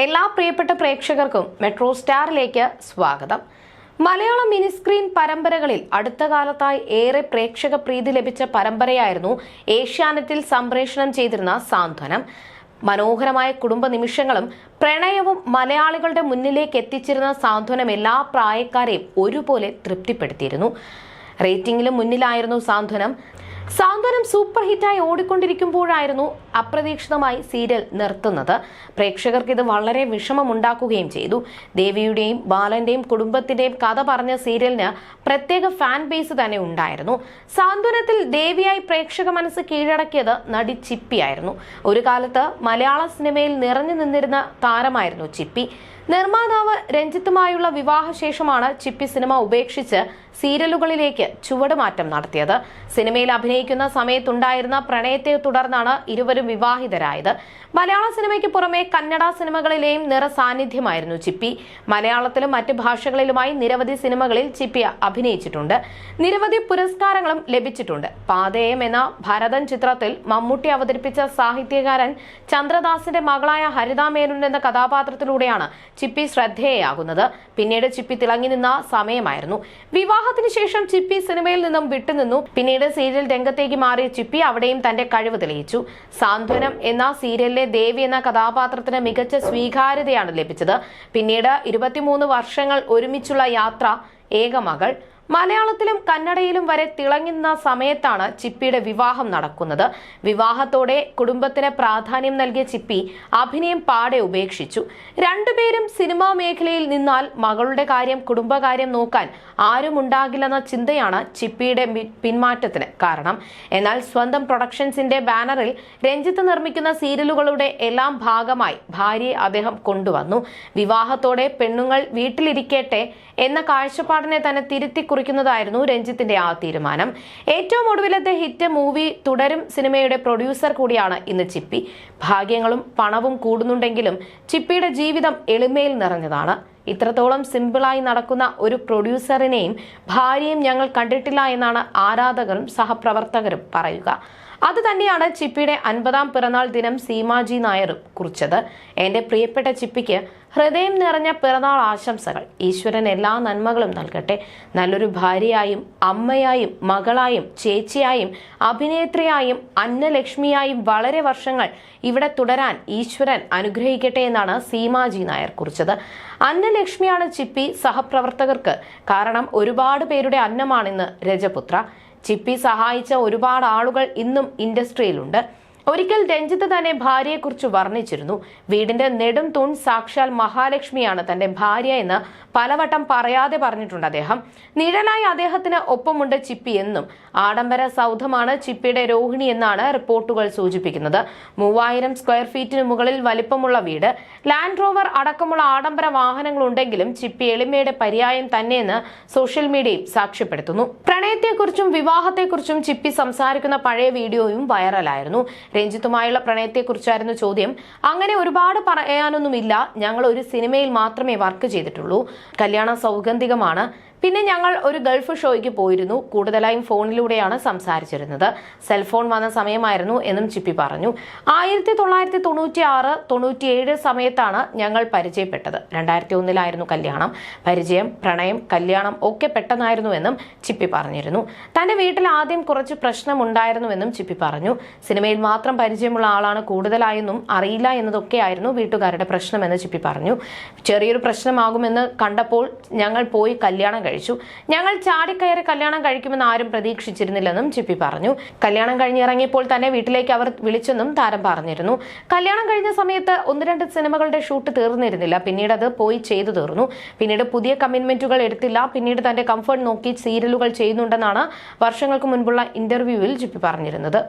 എല്ലാ പ്രിയപ്പെട്ട പ്രേക്ഷകർക്കും മെട്രോ സ്റ്റാറിലേക്ക് സ്വാഗതം. മലയാളം മിനിസ്ക്രീൻ പരമ്പരകളിൽ അടുത്ത കാലത്തായി ഏറെ പ്രേക്ഷക പ്രീതി ലഭിച്ച പരമ്പരയായിരുന്നു ഏഷ്യാനെറ്റിൽ സംപ്രേഷണം ചെയ്തിരുന്ന സാന്ത്വനം. മനോഹരമായ കുടുംബ നിമിഷങ്ങളും പ്രണയവും മലയാളികളുടെ മുന്നിലേക്ക് എത്തിച്ചിരുന്ന സാന്ത്വനം എല്ലാ പ്രായക്കാരെയും ഒരുപോലെ തൃപ്തിപ്പെടുത്തിയിരുന്നു. റേറ്റിംഗിലും മുന്നിലായിരുന്നു സാന്ത്വനം. സാന്ത്വനം സൂപ്പർ ഹിറ്റായി ഓടിക്കൊണ്ടിരിക്കുമ്പോഴായിരുന്നു അപ്രതീക്ഷിതമായി സീരിയൽ നിർത്തുന്നത്. പ്രേക്ഷകർക്ക് ഇത് വളരെ വിഷമമുണ്ടാക്കുകയും ചെയ്തു. ദേവിയുടെയും ബാലന്റെയും കുടുംബത്തിന്റെയും കഥ പറഞ്ഞ സീരിയലിന് പ്രത്യേക ഫാൻ ബേസ് തന്നെ ഉണ്ടായിരുന്നു. സാന്ത്വനത്തിൽ ദേവിയായി പ്രേക്ഷക മനസ്സ് കീഴടക്കിയത് നടി ചിപ്പിയായിരുന്നു ഒരു കാലത്ത് മലയാള സിനിമയിൽ നിറഞ്ഞു നിന്നിരുന്ന താരമായിരുന്നു ചിപ്പി. നിർമ്മാതാവ് രഞ്ജിത്തുമായുള്ള വിവാഹശേഷമാണ് ചിപ്പി സിനിമ ഉപേക്ഷിച്ച് സീരിയലുകളിലേക്ക് ചുവടുമാറ്റം നടത്തിയത്. സിനിമയിൽ അഭിനയിക്കുന്ന സമയത്തുണ്ടായിരുന്ന പ്രണയത്തെ തുടർന്നാണ് ഇരുവരും വിവാഹിതരായത്. മലയാള സിനിമയ്ക്ക് പുറമെ കന്നഡ സിനിമകളിലെയും നിറ സാന്നിധ്യമായിരുന്നു ചിപ്പി. മലയാളത്തിലും മറ്റ് ഭാഷകളിലുമായി നിരവധി സിനിമകളിൽ ചിപ്പി അഭിനയിച്ചിട്ടുണ്ട്. നിരവധി പുരസ്കാരങ്ങളും ലഭിച്ചിട്ടുണ്ട്. പാതയം എന്ന ഭരതൻ ചിത്രത്തിൽ മമ്മൂട്ടി അവതരിപ്പിച്ച സാഹിത്യകാരൻ ചന്ദ്രദാസിന്റെ മകളായ ഹരിത മേനോൻ എന്ന കഥാപാത്രത്തിലൂടെയാണ് ചിപ്പി ശ്രദ്ധേയയാകുന്നത് പിന്നീട് ചിപ്പി തിളങ്ങി നിന്ന സമയമായിരുന്നു. വിവാഹത്തിന് ശേഷം ചിപ്പി സിനിമയിൽ നിന്നും വിട്ടുനിന്നു. പിന്നീട് സീരിയൽ രംഗത്തേക്ക് മാറിയ ചിപ്പി അവിടെയും തന്റെ കഴിവ് തെളിയിച്ചു. സാന്ത്വനം എന്ന സീരിയലിലെ ദേവി എന്ന കഥാപാത്രത്തിന് മികച്ച സ്വീകാര്യതയാണ് ലഭിച്ചത്. പിന്നീട് ഇരുപത്തിമൂന്ന് വർഷങ്ങൾ ഒരുമിച്ചുള്ള യാത്ര ഏകമകൾ മലയാളത്തിലും കന്നഡയിലും വരെ തിളങ്ങുന്ന സമയത്താണ് ചിപ്പിയുടെ വിവാഹം നടക്കുന്നത്. വിവാഹത്തോടെ കുടുംബത്തിന് പ്രാധാന്യം നൽകിയ ചിപ്പി അഭിനയം പാടെ ഉപേക്ഷിച്ചു. രണ്ടുപേരും സിനിമാ മേഖലയിൽ നിന്നാൽ മകളുടെ കാര്യം കുടുംബകാര്യം നോക്കാൻ ആരും ഉണ്ടാകില്ലെന്ന ചിന്തയാണ് ചിപ്പിയുടെ പിന്മാറ്റത്തിന് കാരണം. എന്നാൽ സ്വന്തം പ്രൊഡക്ഷൻസിന്റെ ബാനറിൽ രഞ്ജിത്ത് നിർമ്മിക്കുന്ന സീരിയലുകളുടെ എല്ലാം ഭാഗമായി ഭാര്യയെ അദ്ദേഹം കൊണ്ടുവന്നു. വിവാഹത്തോടെ പെണ്ണുങ്ങൾ വീട്ടിലിരിക്കട്ടെ എന്ന കാഴ്ചപ്പാടിനെ തന്നെ തിരുത്തി കുറിക്കുന്നതായിരുന്നു രഞ്ജിത്തിന്റെ ആ തീരുമാനം. ഏറ്റവും ഒടുവിലത്തെ ഹിറ്റ് മൂവി തുടരും സിനിമയുടെ പ്രൊഡ്യൂസർ കൂടിയാണ് ഇന്ന് ചിപ്പി. ഭാഗ്യങ്ങളും പണവും കൂടുന്നുണ്ടെങ്കിലും ചിപ്പിയുടെ ജീവിതം എളിമയിൽ നിറഞ്ഞതാണ്. ഇത്രത്തോളം സിമ്പിളായി നടക്കുന്ന ഒരു പ്രൊഡ്യൂസറിനെയും ഭാര്യയും ഞങ്ങൾ കണ്ടിട്ടില്ല എന്നാണ് ആരാധകരും സഹപ്രവർത്തകരും പറയുക. അത് തന്നെയാണ് ചിപ്പിയുടെ അൻപതാം പിറന്നാൾ ദിനം സീമാജി നായർ കുറിച്ചത്. എന്റെ പ്രിയപ്പെട്ട ചിപ്പിക്ക് ഹൃദയം നിറഞ്ഞ പിറന്നാൾ ആശംസകൾ. ഈശ്വരൻ എല്ലാ നന്മകളും നൽകട്ടെ. നല്ലൊരു ഭാര്യയായും അമ്മയായും മകളായും ചേച്ചിയായും അഭിനേത്രിയായും അന്നലക്ഷ്മിയായും വളരെ വർഷങ്ങൾ ഇവിടെ തുടരാൻ ഈശ്വരൻ അനുഗ്രഹിക്കട്ടെ എന്നാണ് സീമാജി നായർ കുറിച്ചത്. അന്നലക്ഷ്മിയാണ് ചിപ്പി സഹപ്രവർത്തകർക്ക് കാരണം ഒരുപാട് പേരുടെ അന്നമാണിന്ന് രജപുത്ര. ചിപ്പി സഹായിച്ച ഒരുപാട് ആളുകൾ ഇന്നും ഇൻഡസ്ട്രിയിലുണ്ട്. ഒരിക്കൽ രഞ്ജിത്ത് തന്നെ ഭാര്യയെക്കുറിച്ച് വർണിച്ചിരുന്നു. വീടിന്റെ നെടും തൂൺ സാക്ഷാൽ മഹാലക്ഷ്മിയാണ് തന്റെ ഭാര്യ എന്ന് പലവട്ടം പറയാതെ പറഞ്ഞിട്ടുണ്ട് അദ്ദേഹം. നിഴലായി അദ്ദേഹത്തിന് ഒപ്പമുണ്ട് ചിപ്പി എന്നും ആഡംബര സൗധമാണ് ചിപ്പിയുടെ രോഹിണി എന്നാണ് റിപ്പോർട്ടുകൾ സൂചിപ്പിക്കുന്നത്. മൂവായിരം സ്ക്വയർ ഫീറ്റിന് മുകളിൽ വലിപ്പമുള്ള വീട്. ലാൻഡ് റോവർ അടക്കമുള്ള ആഡംബര വാഹനങ്ങൾ ഉണ്ടെങ്കിലും ചിപ്പി എളിമയുടെ പര്യായം തന്നെയെന്ന് സോഷ്യൽ മീഡിയയിൽ സാക്ഷ്യപ്പെടുത്തുന്നു. പ്രണയത്തെക്കുറിച്ചും വിവാഹത്തെക്കുറിച്ചും ചിപ്പി സംസാരിക്കുന്ന പഴയ വീഡിയോയും വൈറലായിരുന്നു. രഞ്ജിത്തുമായുള്ള പ്രണയത്തെക്കുറിച്ചായിരുന്നു ചോദ്യം. അങ്ങനെ ഒരുപാട് പറയാനൊന്നുമില്ല. ഞങ്ങൾ ഒരു സിനിമയിൽ മാത്രമേ വർക്ക് ചെയ്തിട്ടുള്ളൂ. കല്യാണം സൗഗന്ധികമാണ്. പിന്നെ ഞങ്ങൾ ഒരു ഗൾഫ് ഷോയ്ക്ക് പോയിരുന്നു. കൂടുതലായും ഫോണിലൂടെയാണ് സംസാരിച്ചിരുന്നത്. സെൽഫോൺ വന്ന സമയമായിരുന്നു എന്നും ചിപ്പി പറഞ്ഞു. ആയിരത്തി തൊള്ളായിരത്തി തൊണ്ണൂറ്റി ആറ് തൊണ്ണൂറ്റിയേഴ് സമയത്താണ് ഞങ്ങൾ പരിചയപ്പെട്ടത്. രണ്ടായിരത്തി ഒന്നിലായിരുന്നു കല്യാണം. പരിചയം പ്രണയം കല്യാണം ഒക്കെ പെട്ടെന്നായിരുന്നു എന്നും ചിപ്പി പറഞ്ഞിരുന്നു. തന്റെ വീട്ടിൽ ആദ്യം കുറച്ച് പ്രശ്നമുണ്ടായിരുന്നുവെന്നും ചിപ്പി പറഞ്ഞു. സിനിമയിൽ മാത്രം പരിചയമുള്ള ആളാണ് കൂടുതലായെന്നും അറിയില്ല എന്നതൊക്കെയായിരുന്നു വീട്ടുകാരുടെ പ്രശ്നമെന്ന് ചിപ്പി പറഞ്ഞു. ചെറിയൊരു പ്രശ്നമാകുമെന്ന് കണ്ടപ്പോൾ ഞങ്ങൾ പോയി കല്യാണം കഴിച്ചു. ഞങ്ങൾ ചാടിക്കയറി കല്യാണം കഴിക്കുമെന്ന് ആരും പ്രതീക്ഷിച്ചിരുന്നില്ലെന്നും ചിപ്പി പറഞ്ഞു. കല്യാണം കഴിഞ്ഞിറങ്ങിയപ്പോൾ തന്നെ വീട്ടിലേക്ക് അവർ വിളിച്ചെന്നും താരം പറഞ്ഞിരുന്നു. കല്യാണം കഴിഞ്ഞ സമയത്ത് ഒന്ന് രണ്ട് സിനിമകളുടെ ഷൂട്ട് തീർന്നിരുന്നില്ല. പിന്നീട് അത് പോയി ചെയ്തു തീർന്നു. പിന്നീട് പുതിയ കമ്മിറ്റ്മെന്റുകൾ എടുത്തില്ല. പിന്നീട് തന്റെ കംഫർട്ട് നോക്കി സീരിയലുകൾ ചെയ്യുന്നുണ്ടെന്നാണ് വർഷങ്ങൾക്ക് മുൻപുള്ള ഇന്റർവ്യൂവിൽ ചിപ്പി പറഞ്ഞിരുന്നത്.